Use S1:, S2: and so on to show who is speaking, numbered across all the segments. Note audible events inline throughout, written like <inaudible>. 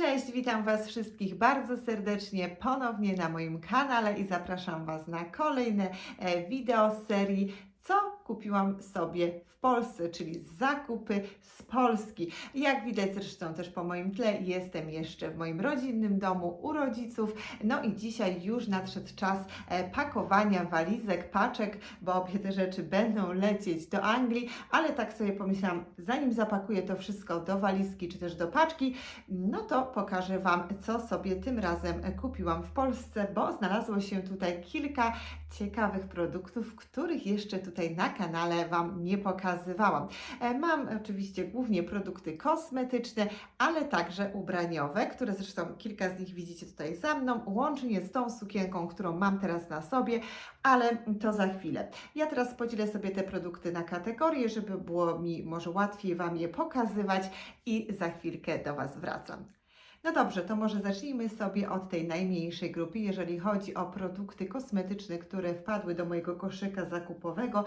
S1: Cześć, witam Was wszystkich bardzo serdecznie ponownie na moim kanale i zapraszam Was na kolejne e, wideo z serii Co kupiłam sobie w Polsce, czyli zakupy z Polski. Jak widać zresztą też po moim tle, jestem jeszcze w moim rodzinnym domu u rodziców. No i dzisiaj już nadszedł czas e, pakowania walizek, paczek, bo obie te rzeczy będą lecieć do Anglii, ale tak sobie pomyślałam, zanim zapakuję to wszystko do walizki czy też do paczki, no to pokażę Wam, co sobie tym razem kupiłam w Polsce, bo znalazło się tutaj kilka ciekawych produktów, których jeszcze tutaj na kanale Wam nie pokazywałam. E, Mam oczywiście głównie produkty kosmetyczne, ale także ubraniowe, które zresztą kilka z nich widzicie tutaj za mną, łącznie z tą sukienką, którą mam teraz na sobie, ale to za chwilę. Ja teraz podzielę sobie te produkty na kategorie, żeby było mi może łatwiej Wam je pokazywać i za chwilkę do Was wracam. No dobrze, to może zacznijmy sobie od tej najmniejszej grupy, jeżeli chodzi o produkty kosmetyczne, które wpadły do mojego koszyka zakupowego,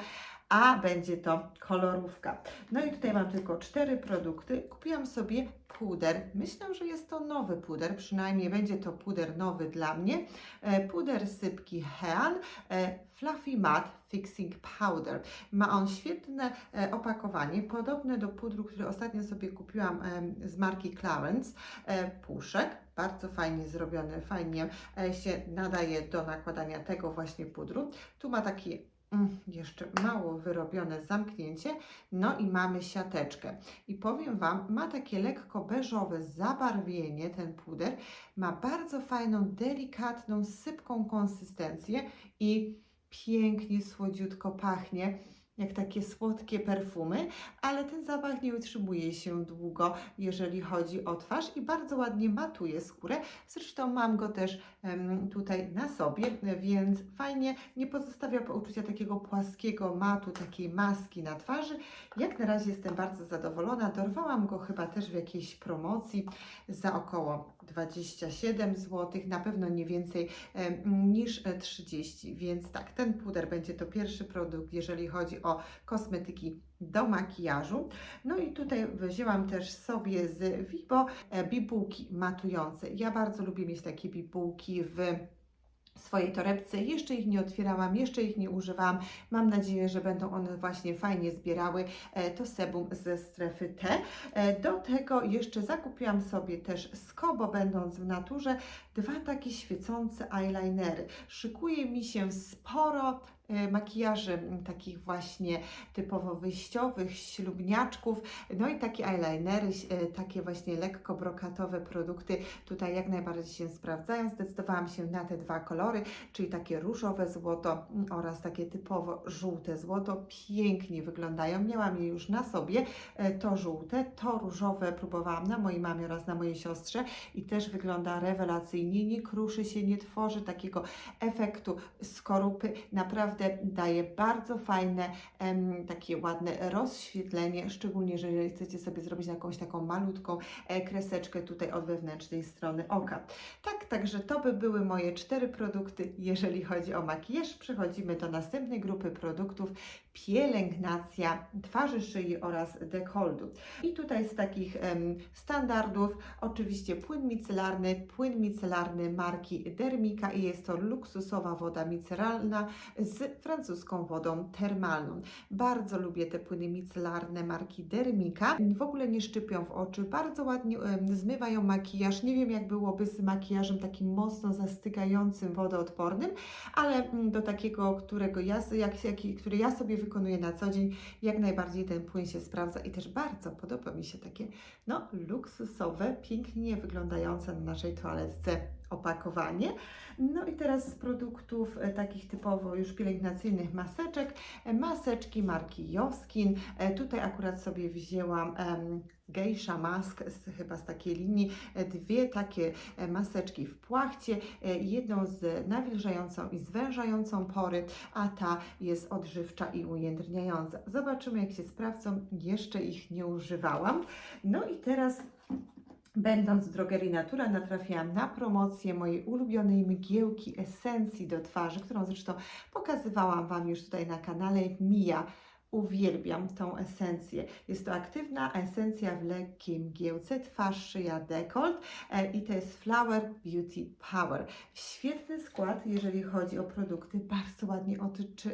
S1: a będzie to kolorówka. No i tutaj mam tylko cztery produkty. Kupiłam sobie puder. Myślę, że jest to nowy puder, przynajmniej będzie to puder nowy dla mnie. E, Puder sypki Hean e, Fluffy Matte Fixing Powder. Ma on świetne e, opakowanie, podobne do pudru, który ostatnio sobie kupiłam z marki Clarence. E, Puszek, bardzo fajnie zrobiony, fajnie e, się nadaje do nakładania tego właśnie pudru. Tu ma taki mm, jeszcze mało wyrobione zamknięcie, no i mamy siateczkę. I powiem Wam, ma takie lekko beżowe zabarwienie ten puder, ma bardzo fajną, delikatną, sypką konsystencję i pięknie, słodziutko pachnie, jak takie słodkie perfumy, ale ten zapach nie utrzymuje się długo, jeżeli chodzi o twarz i bardzo ładnie matuje skórę. Zresztą mam go też em, tutaj na sobie, więc fajnie nie pozostawia uczucia takiego płaskiego matu, takiej maski na twarzy. Jak na razie jestem bardzo zadowolona. Dorwałam go chyba też w jakiejś promocji za około 27 zł, na pewno nie więcej niż e, 30, więc tak, ten puder będzie to pierwszy produkt, jeżeli chodzi o kosmetyki do makijażu. No i tutaj wzięłam też sobie z Vibo e, bibułki matujące. Ja bardzo lubię mieć takie bibułki w swojej torebce. Jeszcze ich nie otwierałam, jeszcze ich nie używałam. Mam nadzieję, że będą one właśnie fajnie zbierały e, to sebum ze strefy T. E, Do tego jeszcze zakupiłam sobie też Skobo, będąc w naturze, dwa takie świecące eyelinery. Szykuje mi się sporo makijaży m, takich właśnie typowo wyjściowych, ślubniaczków, no i takie eyelinery, e, takie właśnie lekko brokatowe produkty tutaj jak najbardziej się sprawdzają. Zdecydowałam się na te dwa kolory, czyli takie różowe złoto mm, oraz takie typowo żółte złoto. Pięknie wyglądają. Miałam je już na sobie, e, to żółte, to różowe próbowałam na mojej mamie oraz na mojej siostrze i też wygląda rewelacyjnie. Nie kruszy się, nie tworzy takiego efektu skorupy. Naprawdę daje bardzo fajne, takie ładne rozświetlenie, szczególnie, że jeżeli chcecie sobie zrobić jakąś taką malutką e, kreseczkę tutaj od wewnętrznej strony oka. Tak, także to by były moje cztery produkty, jeżeli chodzi o makijaż. Przechodzimy do następnej grupy produktów, pielęgnacja twarzy, szyi oraz dekoldu. I tutaj z takich em, standardów oczywiście płyn micelarny, płyn micelarny marki Dermika i jest to luksusowa woda micelarna z francuską wodą termalną. Bardzo lubię te płyny micelarne marki Dermika. W ogóle nie szczypią w oczy, bardzo ładnie em, zmywają makijaż. Nie wiem jak byłoby z makijażem takim mocno zastygającym, wodoodpornym, ale mm, do takiego, którego ja, jak, jaki, który ja sobie wykonuję na co dzień, jak najbardziej ten płyn się sprawdza i też bardzo podoba mi się takie no, luksusowe, pięknie wyglądające na naszej toaletce opakowanie. No i teraz z produktów e, takich typowo już pielęgnacyjnych maseczek, e, maseczki marki Joskin. E, tutaj akurat sobie wzięłam Geisha Mask, z, chyba z takiej linii, dwie takie maseczki w płachcie, jedną z nawilżającą i zwężającą pory, a ta jest odżywcza i ujędrniająca. Zobaczymy jak się sprawdzą, jeszcze ich nie używałam. No i teraz Będąc w drogerii Natura natrafiłam na promocję mojej ulubionej mgiełki esencji do twarzy, którą zresztą pokazywałam Wam już tutaj na kanale Mia Uwielbiam tą esencję. Jest to aktywna esencja w lekkiej mgiełce, twarz, szyja, dekolt e, i to jest Flower Beauty Power. Świetny skład, jeżeli chodzi o produkty, bardzo ładnie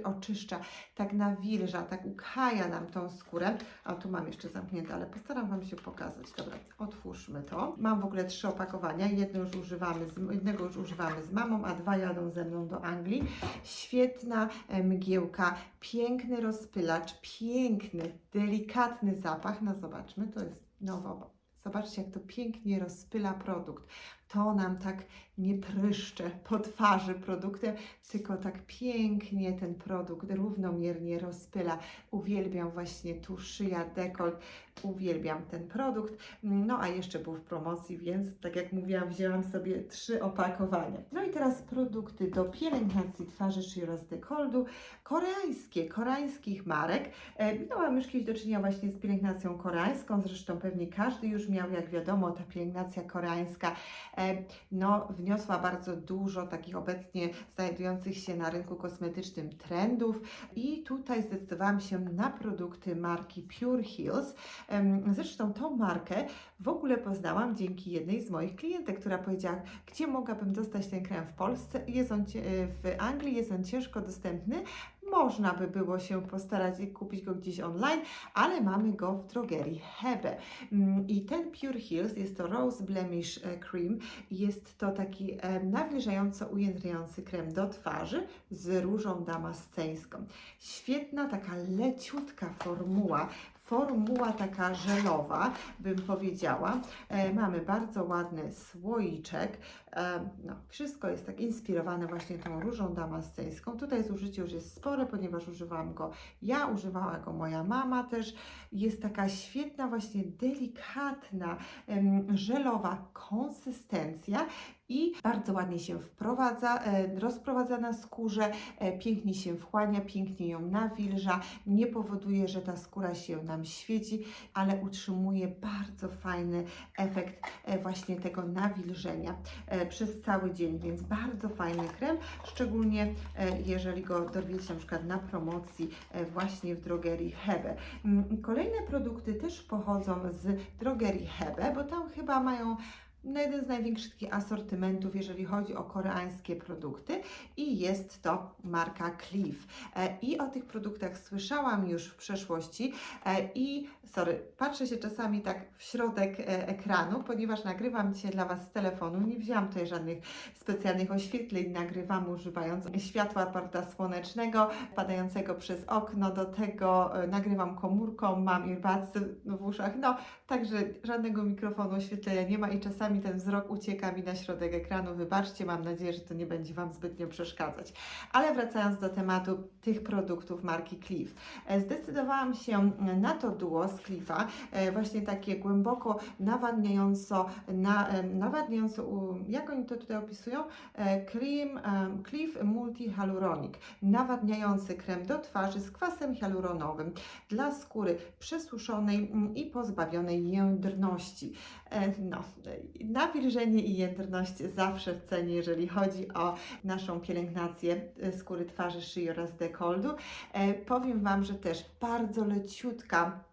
S1: oczyszcza, tak nawilża, tak ukaja nam tą skórę. A tu mam jeszcze zamknięte, ale postaram Wam się pokazać. Dobra, otwórzmy to. Mam w ogóle trzy opakowania. Jedno już używamy z, jednego już używamy z mamą, a dwa jadą ze mną do Anglii. Świetna e, mgiełka, piękny rozpylacz, piękny, delikatny zapach. No zobaczmy, to jest nowo. Zobaczcie, jak to pięknie rozpyla produkt. To nam tak nie pryszcze po twarzy produktem, tylko tak pięknie ten produkt równomiernie rozpyla. Uwielbiam właśnie tu szyja, dekolt, uwielbiam ten produkt. No a jeszcze był w promocji, więc tak jak mówiłam, wzięłam sobie trzy opakowania. No i teraz produkty do pielęgnacji twarzy, szyji oraz dekoltu. Koreańskie, koreańskich marek. E, Miałam już kiedyś do czynienia właśnie z pielęgnacją koreańską, zresztą pewnie każdy już miał, jak wiadomo, ta pielęgnacja koreańska e, no, wniosła bardzo dużo takich obecnie znajdujących się na rynku kosmetycznym trendów i tutaj zdecydowałam się na produkty marki Pure Heals. Em, Zresztą tą markę w ogóle poznałam dzięki jednej z moich klientek, która powiedziała, gdzie mogłabym dostać ten krem w Polsce. Jest on w Anglii jest on ciężko dostępny. Można by było się postarać i kupić go gdzieś online, ale mamy go w drogerii Hebe. Mm, I ten Pure Heals jest to Rose Blemish e, Cream. Jest to taki e, nawilżająco ujędrniający krem do twarzy z różą damasceńską. Świetna, taka leciutka formuła. Formuła taka żelowa, bym powiedziała. E, mamy bardzo ładny słoiczek. E, no, wszystko jest tak inspirowane właśnie tą różą damasceńską. Tutaj zużycie już jest spore, ponieważ używałam go ja, używała go moja mama też. Jest taka świetna, właśnie delikatna, żelowa konsystencja i bardzo ładnie się wprowadza, e, rozprowadza na skórze, e, pięknie się wchłania, pięknie ją nawilża, nie powoduje, że ta skóra się nam świeci, ale utrzymuje bardzo fajny efekt właśnie tego nawilżenia przez cały dzień, więc bardzo fajny krem, szczególnie e, jeżeli go dorwiecie na przykład na promocji e, właśnie w drogerii Hebe. Mm, Kolejne produkty też pochodzą z drogerii Hebe, bo tam chyba mają no, jeden z największych asortymentów, jeżeli chodzi o koreańskie produkty i jest to marka Cliff. E, I o tych produktach słyszałam już w przeszłości e, i sorry, patrzę się czasami tak w środek e, ekranu, ponieważ nagrywam dzisiaj dla Was z telefonu. Nie wzięłam tutaj żadnych specjalnych oświetleń, nagrywam używając światła parta słonecznego padającego przez okno. Do tego nagrywam komórką, mam earbudsy w uszach. No, Także żadnego mikrofonu oświetlenia nie ma i czasami ten wzrok ucieka mi na środek ekranu. Wybaczcie, mam nadzieję, że to nie będzie Wam zbytnio przeszkadzać. Ale wracając do tematu tych produktów marki Cliff. E, Zdecydowałam się na to duo z Cliffa, e, właśnie takie głęboko nawadniająco, na, em, nawadniająco, jak oni to tutaj opisują? E, Cream Cliff Multi Hyaluronic, nawadniający krem do twarzy z kwasem hialuronowym dla skóry przesuszonej mm, i pozbawionej jędrności. E, No, e, nawilżenie i jędrność zawsze w cenie, jeżeli chodzi o naszą pielęgnację e, skóry twarzy, szyi oraz dekoltu. E, Powiem Wam, że też bardzo leciutka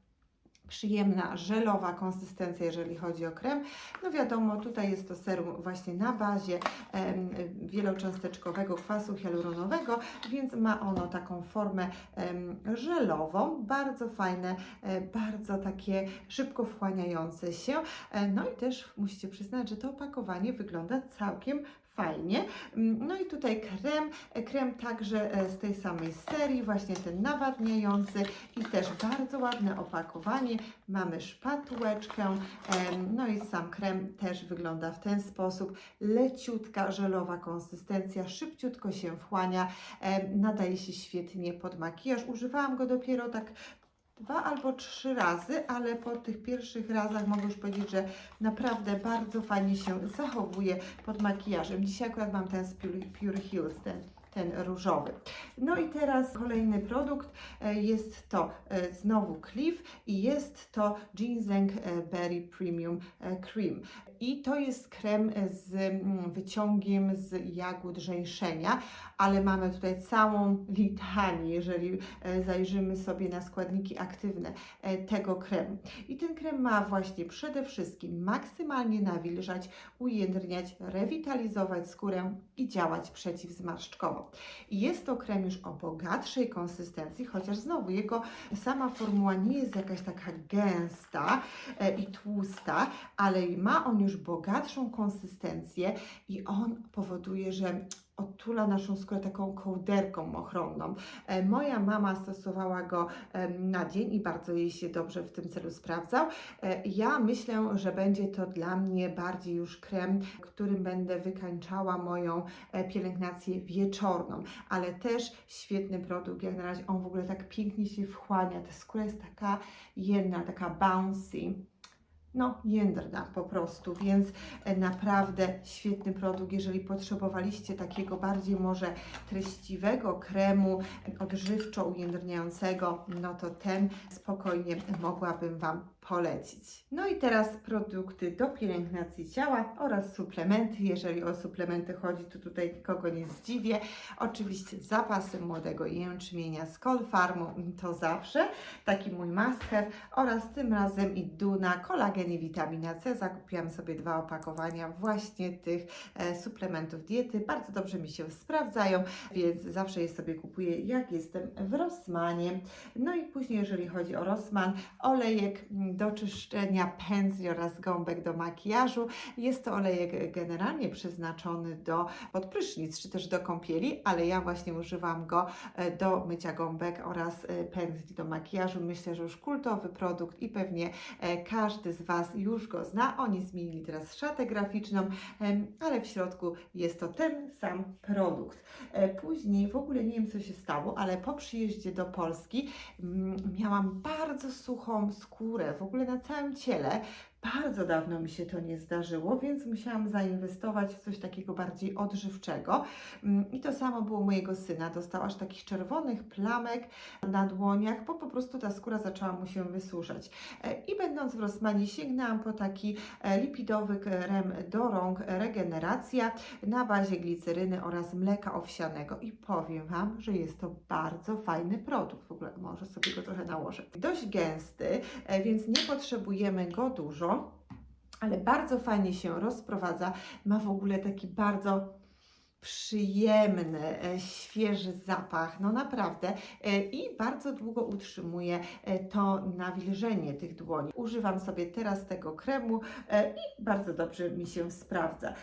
S1: przyjemna, żelowa konsystencja, jeżeli chodzi o krem. No wiadomo, tutaj jest to serum właśnie na bazie em, wielocząsteczkowego kwasu hialuronowego, więc ma ono taką formę em, żelową, bardzo fajne, e, bardzo takie szybko wchłaniające się. E, no i też musicie przyznać, że to opakowanie wygląda całkiem fajnie. Mm, No i tutaj krem, krem także e, z tej samej serii, właśnie ten nawadniający i też bardzo ładne opakowanie. Mamy szpatułeczkę, no i sam krem też wygląda w ten sposób. Leciutka, żelowa konsystencja, szybciutko się wchłania, nadaje się świetnie pod makijaż. Używałam go dopiero tak dwa albo trzy razy, ale po tych pierwszych razach mogę już powiedzieć, że naprawdę bardzo fajnie się zachowuje pod makijażem. Dzisiaj akurat mam ten z Pure, Heals, ten, ten różowy. No i teraz kolejny produkt, e, jest to e, znowu Cliff i jest to Ginseng e, Berry Premium Cream. I to jest krem z mm, wyciągiem z jagód żeńszenia, ale mamy tutaj całą litanię, jeżeli e, zajrzymy sobie na składniki aktywne e, tego kremu. I ten krem ma właśnie przede wszystkim maksymalnie nawilżać, ujędrniać, rewitalizować skórę i działać przeciwzmarszczkowo. Jest to krem już o bogatszej konsystencji, chociaż znowu jego sama formuła nie jest jakaś taka gęsta e, i tłusta, ale ma on już bogatszą konsystencję i on powoduje, że otula naszą skórę taką kołderką ochronną. E, Moja mama stosowała go na dzień i bardzo jej się dobrze w tym celu sprawdzał. E, Ja myślę, że będzie to dla mnie bardziej już krem, którym będę wykańczała moją e, pielęgnację wieczorną, ale też świetny produkt, jak na razie on w ogóle tak pięknie się wchłania, ta skóra jest taka jedna, taka bouncy no, jędrna po prostu, więc e, naprawdę świetny produkt. Jeżeli potrzebowaliście takiego bardziej może treściwego kremu odżywczo ujędrniającego, no to ten spokojnie mogłabym Wam polecić. No i teraz produkty do pielęgnacji ciała oraz suplementy. Jeżeli o suplementy chodzi, to tutaj nikogo nie zdziwię. Oczywiście zapasy młodego jęczmienia z Colfarmu, to zawsze taki mój must have oraz tym razem i Duna, kolagen i witamina C. Zakupiłam sobie dwa opakowania właśnie tych e, suplementów diety. Bardzo dobrze mi się sprawdzają, więc zawsze je sobie kupuję, jak jestem w Rossmanie. No i później, jeżeli chodzi o Rossmann, olejek mm, do czyszczenia pędzli oraz gąbek do makijażu. Jest to olejek generalnie przeznaczony do podprysznic czy też do kąpieli, ale ja właśnie używam go e, do mycia gąbek oraz e, pędzli do makijażu. Myślę, że już kultowy produkt i pewnie e, każdy z Was już go zna. Oni zmienili teraz szatę graficzną, ale w środku jest to ten sam produkt. Później w ogóle nie wiem, co się stało, ale po przyjeździe do Polski mm, miałam bardzo suchą skórę, w ogóle na całym ciele. Bardzo dawno mi się to nie zdarzyło, więc musiałam zainwestować w coś takiego bardziej odżywczego. Mm, I to samo było mojego syna. Dostał aż takich czerwonych plamek na dłoniach, bo po prostu ta skóra zaczęła mu się wysuszać. E, I będąc w Rosmanie sięgnęłam po taki e, lipidowy krem do rąk Regeneracja na bazie gliceryny oraz mleka owsianego. I powiem Wam, że jest to bardzo fajny produkt. W ogóle może sobie go trochę nałożę. Dość gęsty, e, więc nie potrzebujemy go dużo ale bardzo fajnie się rozprowadza. Ma w ogóle taki bardzo przyjemny, e, świeży zapach, no naprawdę e, i bardzo długo utrzymuje to nawilżenie tych dłoni. Używam sobie teraz tego kremu e, i bardzo dobrze mi się sprawdza.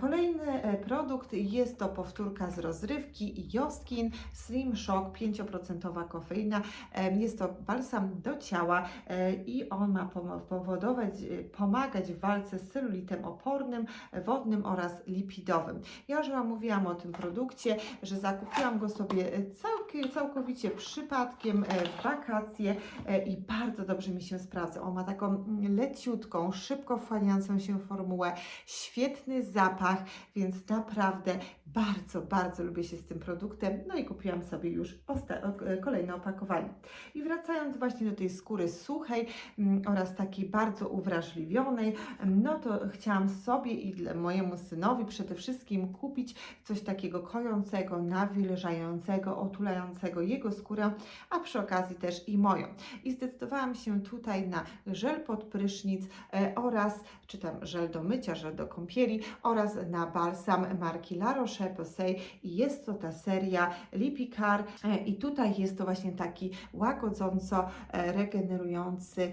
S1: Kolejny produkt jest to powtórka z rozrywki Joskin Slim Shock 5% kofeina. Jest to balsam do ciała i on ma powodować, pomagać w walce z celulitem opornym, wodnym oraz lipidowym. Ja już Wam mówiłam o tym produkcie, że zakupiłam go sobie e, całkie, całkowicie przypadkiem e, w wakacje e, i bardzo dobrze mi się sprawdza. On ma taką mm, leciutką, szybko wchłaniającą się formułę, świetny zapach, więc naprawdę bardzo, bardzo lubię się z tym produktem. No i kupiłam sobie już kolejne opakowanie. I wracając właśnie do tej skóry suchej mm, oraz takiej bardzo uwrażliwionej, no to chciałam sobie i mojemu synowi przede wszystkim kupić coś takiego kojącego, nawilżającego, otulającego jego skórę, a przy okazji też i moją. I zdecydowałam się tutaj na żel pod prysznic e, oraz, czy tam żel do mycia, żel do kąpieli oraz na balsam marki La Roche-Posay i jest to ta seria Lipicar e, i tutaj jest to właśnie taki łagodząco e, regenerujący,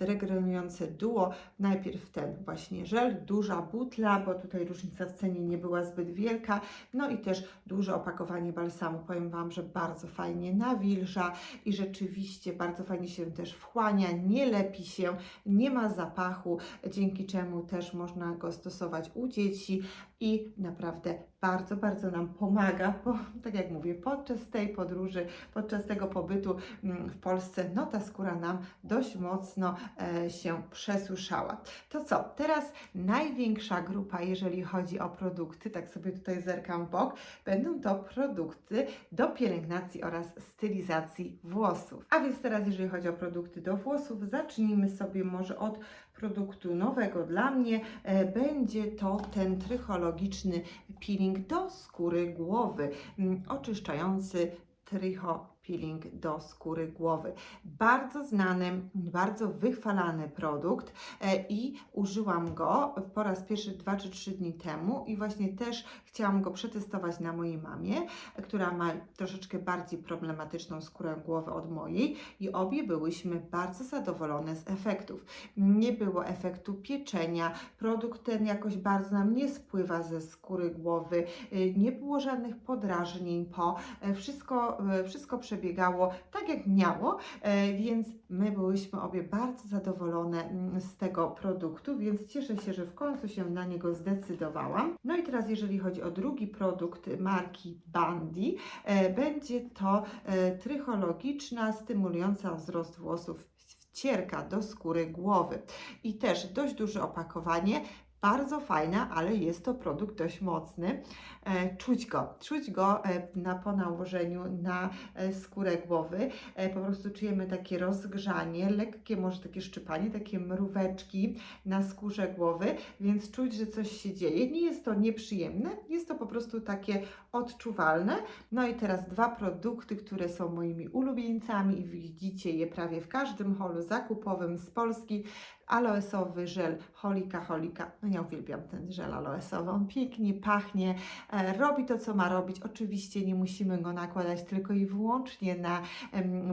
S1: regenerujący duo. Najpierw ten właśnie żel, duża butla, bo tutaj różnica w cenie nie była zbyt wielka, no i też duże opakowanie balsamu. Powiem Wam, że bardzo fajnie nawilża i rzeczywiście bardzo fajnie się też wchłania, nie lepi się, nie ma zapachu, dzięki czemu też można go stosować u dzieci i naprawdę bardzo, bardzo nam pomaga, bo <laughs> tak jak mówię, podczas tej podróży, podczas tego pobytu mm, w Polsce, no ta skóra nam dość mocno e, się przesuszała. To co, teraz największa grupa, jeżeli chodzi o produkty, tak sobie tutaj zerkam w bok, będą to produkty do pielęgnacji oraz stylizacji włosów. A więc teraz, jeżeli chodzi o produkty do włosów, zacznijmy sobie może od produktu nowego dla mnie. E, Będzie to ten trychologiczny peeling do skóry głowy, mm, oczyszczający Tricho Peeling do skóry głowy. Bardzo znany, bardzo wychwalany produkt e, i użyłam go po raz pierwszy 2 czy 3 dni temu i właśnie też chciałam go przetestować na mojej mamie, e, która ma troszeczkę bardziej problematyczną skórę głowy od mojej i obie byłyśmy bardzo zadowolone z efektów. Nie było efektu pieczenia, produkt ten jakoś bardzo nam nie spływa ze skóry głowy, y, nie było żadnych podrażnień po, e, wszystko, e, wszystko przebiegało tak jak miało, e, więc my byłyśmy obie bardzo zadowolone mm, z tego produktu, więc cieszę się, że w końcu się na niego zdecydowałam. No i teraz jeżeli chodzi o drugi produkt marki Bandy, e, będzie to e, trychologiczna, stymulująca wzrost włosów wcierka do skóry głowy. I też dość duże opakowanie, bardzo fajna, ale jest to produkt dość mocny. E, Czuć go, czuć go e, na, po nałożeniu na e, skórę głowy. Po prostu czujemy takie rozgrzanie, lekkie może takie szczypanie, takie mróweczki na skórze głowy, więc czuć, że coś się dzieje. Nie jest to nieprzyjemne, jest to po prostu takie odczuwalne. No i teraz dwa produkty, które są moimi ulubieńcami i widzicie je prawie w każdym holu zakupowym z Polski. Aloesowy żel Holika Holika. No ja uwielbiam ten żel aloesowy. On pięknie pachnie, e, robi to, co ma robić. Oczywiście nie musimy go nakładać tylko i wyłącznie na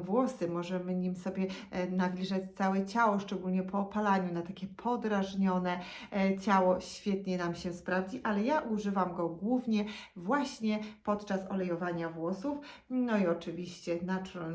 S1: włosy. Możemy nim sobie e, nawilżać całe ciało, szczególnie po opalaniu, na takie podrażnione e, ciało. Świetnie nam się sprawdzi, ale ja używam go głównie właśnie podczas olejowania włosów. No i oczywiście Natural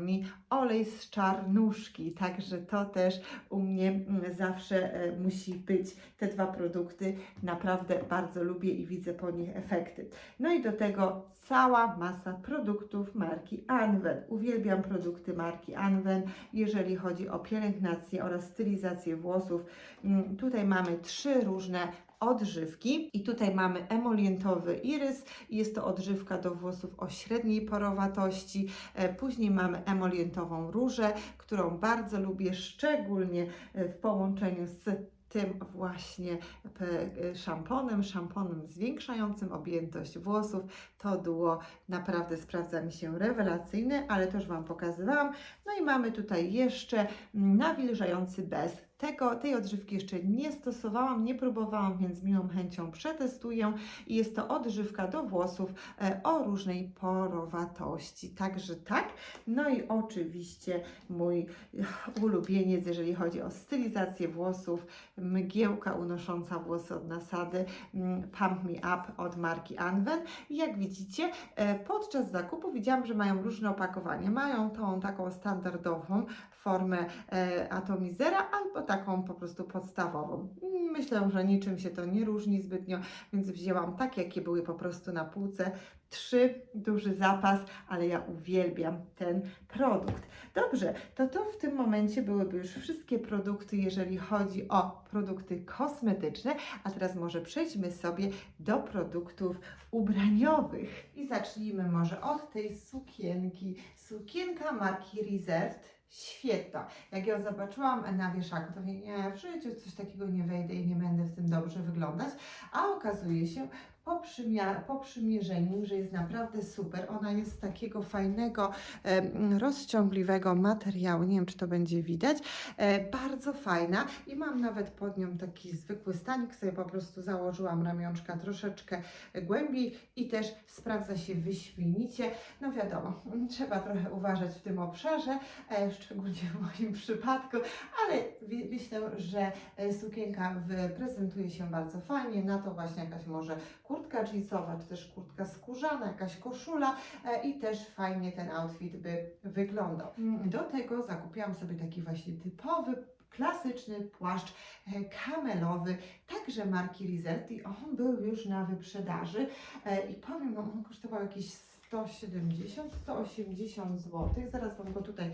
S1: olej z czarnuszki, także to też u mnie mm, zawsze e, musi być. Te dwa produkty naprawdę bardzo lubię i widzę po nich efekty. No i do tego cała masa produktów marki Anwen. Uwielbiam produkty marki Anwen, jeżeli chodzi o pielęgnację oraz stylizację włosów. Mm, Tutaj mamy trzy różne odżywki i tutaj mamy emolientowy irys jest to odżywka do włosów o średniej porowatości. E, Później mamy emolientową różę, którą bardzo lubię, szczególnie e, w połączeniu z tym właśnie p- szamponem, szamponem zwiększającym objętość włosów. To duo naprawdę sprawdza mi się rewelacyjne, ale też Wam pokazywałam. No i mamy tutaj jeszcze nawilżający bez. Tego, tej odżywki jeszcze nie stosowałam, nie próbowałam, więc miłą chęcią przetestuję. I jest to odżywka do włosów e, o różnej porowatości. Także tak. No i oczywiście mój <laughs> ulubieniec, jeżeli chodzi o stylizację włosów, mgiełka unosząca włosy od nasady mm, Pump Me Up od marki Anwen. Jak widzicie, e, podczas zakupu widziałam, że mają różne opakowania. Mają tą taką standardową formę e, atomizera albo taką po prostu podstawową. Myślę, że niczym się to nie różni zbytnio, więc wzięłam tak, jakie były po prostu na półce. Trzy, duży zapas, ale ja uwielbiam ten produkt. Dobrze, to to w tym momencie byłyby już wszystkie produkty, jeżeli chodzi o produkty kosmetyczne, a teraz może przejdźmy sobie do produktów ubraniowych. I zacznijmy może od tej sukienki. Sukienka marki Reserved. Świetna. Jak ją zobaczyłam na wieszaku, to mówię, nie, w życiu coś takiego nie wejdę i nie będę w tym dobrze wyglądać. A okazuje się po, przymia- po przymierzeniu, że jest naprawdę super. Ona jest z takiego fajnego, em, rozciągliwego materiału. Nie wiem, czy to będzie widać. E, bardzo fajna i mam nawet pod nią taki zwykły stanik. Sobie po prostu założyłam ramionczka troszeczkę głębiej i też sprawdza się wyśmienicie. No wiadomo, <laughs> trzeba trochę uważać w tym obszarze, e, szczególnie w moim przypadku, ale myślę, że e, sukienka prezentuje się bardzo fajnie. Na to właśnie jakaś może kurtka jeansowa, czy też kurtka skórzana, jakaś koszula e, i też fajnie ten outfit by wyglądał. Mm, Do tego zakupiłam sobie taki właśnie typowy klasyczny płaszcz e, kamelowy, także marki Rizetti. On był już na wyprzedaży e, i powiem Wam, on kosztował jakieś 170, 180 zł. Zaraz Wam go tutaj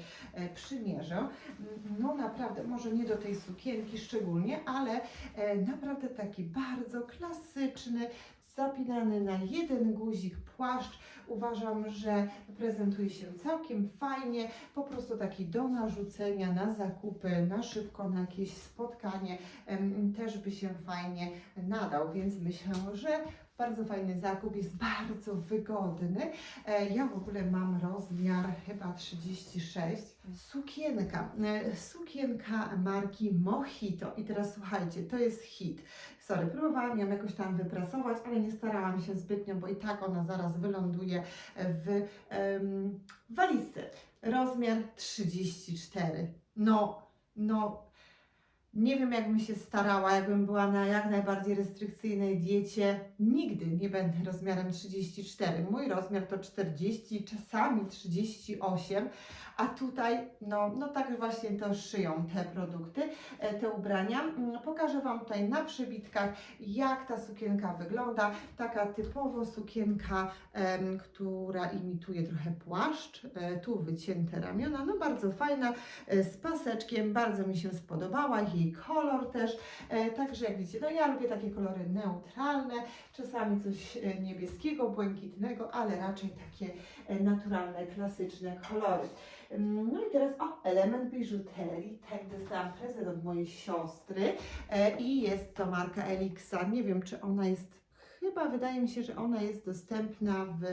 S1: przymierzę. No naprawdę, może nie do tej sukienki szczególnie, ale naprawdę taki bardzo klasyczny, zapinany na jeden guzik płaszcz. Uważam, że prezentuje się całkiem fajnie, po prostu taki do narzucenia na zakupy, na szybko, na jakieś spotkanie też by się fajnie nadał, więc myślę, że bardzo fajny zakup, jest <laughs> bardzo wygodny. E, Ja w ogóle mam rozmiar chyba 36. Sukienka, e, sukienka marki Mojito i teraz słuchajcie, to jest hit. Sorry, próbowałam ją jakoś tam wyprasować, ale nie starałam się zbytnio, bo i tak ona zaraz wyląduje w walizce. Rozmiar 34. No, no, nie wiem, jakbym się starała, jakbym była na jak najbardziej restrykcyjnej diecie. Nigdy nie będę rozmiarem 34. Mój rozmiar to 40, czasami 38, a tutaj, no, no tak właśnie to szyją te produkty, e, te ubrania. Mm, Pokażę Wam tutaj na przebitkach, jak ta sukienka wygląda. Taka typowo sukienka, która imituje trochę płaszcz. E, tu wycięte ramiona, no bardzo fajna, e, z paseczkiem, bardzo mi się spodobała, jej kolor też. Także jak widzicie, no ja lubię takie kolory neutralne, czasami coś niebieskiego, błękitnego, ale raczej takie naturalne, klasyczne kolory. No i teraz, o, element biżuterii, tak dostałam prezent od mojej siostry e, i jest to marka Elixa. Nie wiem, czy ona jest, chyba wydaje mi się, że ona jest dostępna w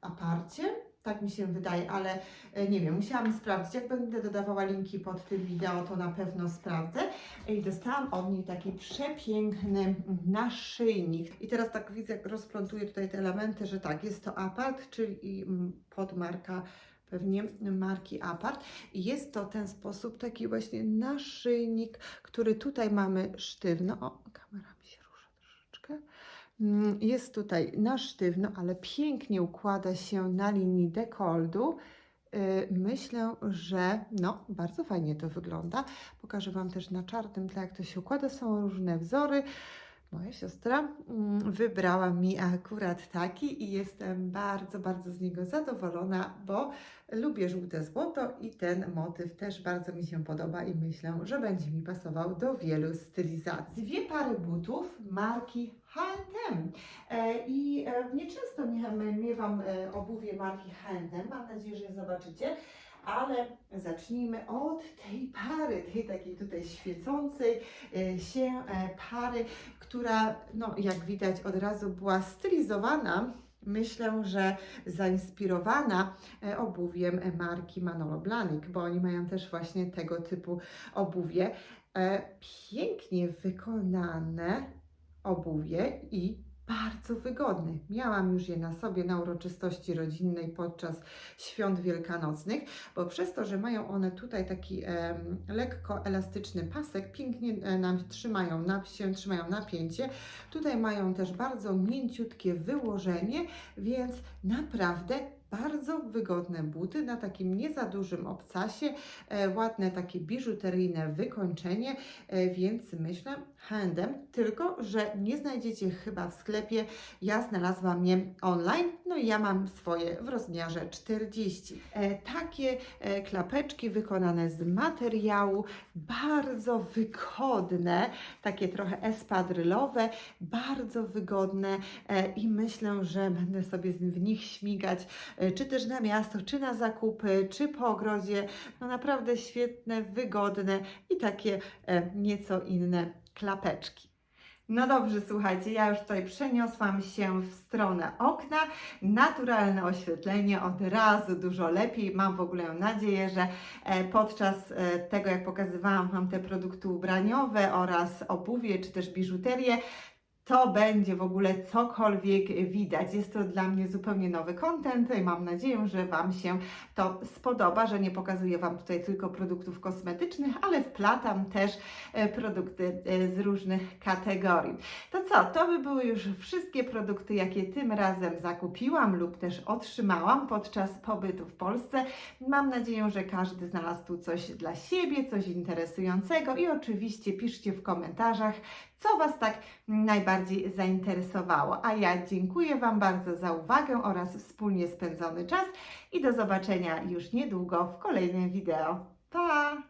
S1: aparcie. Tak mi się wydaje, ale e, nie wiem, musiałam sprawdzić. Jak będę dodawała linki pod tym wideo, to na pewno sprawdzę. I dostałam od niej taki przepiękny naszyjnik. I teraz tak widzę, jak rozplątuję tutaj te elementy, że tak, jest to apart, czyli mm, podmarka pewnie marki Apart. Jest to ten sposób, taki właśnie naszyjnik, który tutaj mamy sztywno. O, kamera mi się rusza troszeczkę. Mm, Jest tutaj na sztywno, ale pięknie układa się na linii dekoldu. Y, Myślę, że no, bardzo fajnie to wygląda. Pokażę Wam też na czarnym tle, jak to się układa. Są różne wzory. Moja siostra mm, wybrała mi akurat taki i jestem bardzo, bardzo z niego zadowolona, bo lubię żółte złoto i ten motyw też bardzo mi się podoba i myślę, że będzie mi pasował do wielu stylizacji. Dwie pary butów marki H&M i e, nieczęsto mie- miewam e, obuwie marki H&M, mam nadzieję, że je zobaczycie. Ale zacznijmy od tej pary, tej takiej tutaj świecącej e, się e, pary, która, no jak widać, od razu była stylizowana. Myślę, że zainspirowana e, obuwiem marki Manolo Blahnik, bo oni mają też właśnie tego typu obuwie. Pięknie wykonane obuwie i bardzo wygodne. Miałam już je na sobie na uroczystości rodzinnej podczas świąt wielkanocnych, bo przez to, że mają one tutaj taki em, lekko elastyczny pasek, pięknie e, nam trzymają, na, się trzymają napięcie. Tutaj mają też bardzo mięciutkie wyłożenie, więc naprawdę bardzo wygodne buty na takim nie za dużym obcasie, e, ładne takie biżuteryjne wykończenie, e, więc myślę handem, tylko że nie znajdziecie chyba w sklepie. Ja znalazłam je online, no i ja mam swoje w rozmiarze 40. E, takie klapeczki wykonane z materiału, bardzo wygodne, takie trochę espadrylowe, bardzo wygodne e, i myślę, że będę sobie w nich śmigać, e, czy też na miasto, czy na zakupy, czy po ogrodzie. No naprawdę świetne, wygodne i takie e, nieco inne klapeczki. No dobrze, słuchajcie, ja już tutaj przeniosłam się w stronę okna. Naturalne oświetlenie od razu dużo lepiej. Mam w ogóle nadzieję, że e, podczas e, tego, jak pokazywałam Wam te produkty ubraniowe oraz obuwie czy też biżuterię, to będzie w ogóle cokolwiek widać. Jest to dla mnie zupełnie nowy content i mam nadzieję, że Wam się to spodoba, że nie pokazuję Wam tutaj tylko produktów kosmetycznych, ale wplatam też e, produkty e, z różnych kategorii. To co, to by były już wszystkie produkty, jakie tym razem zakupiłam lub też otrzymałam podczas pobytu w Polsce. Mam nadzieję, że każdy znalazł tu coś dla siebie, coś interesującego i oczywiście piszcie w komentarzach, co Was tak najbardziej zainteresowało. A ja dziękuję Wam bardzo za uwagę oraz wspólnie spędzony czas i do zobaczenia już niedługo w kolejnym wideo. Pa!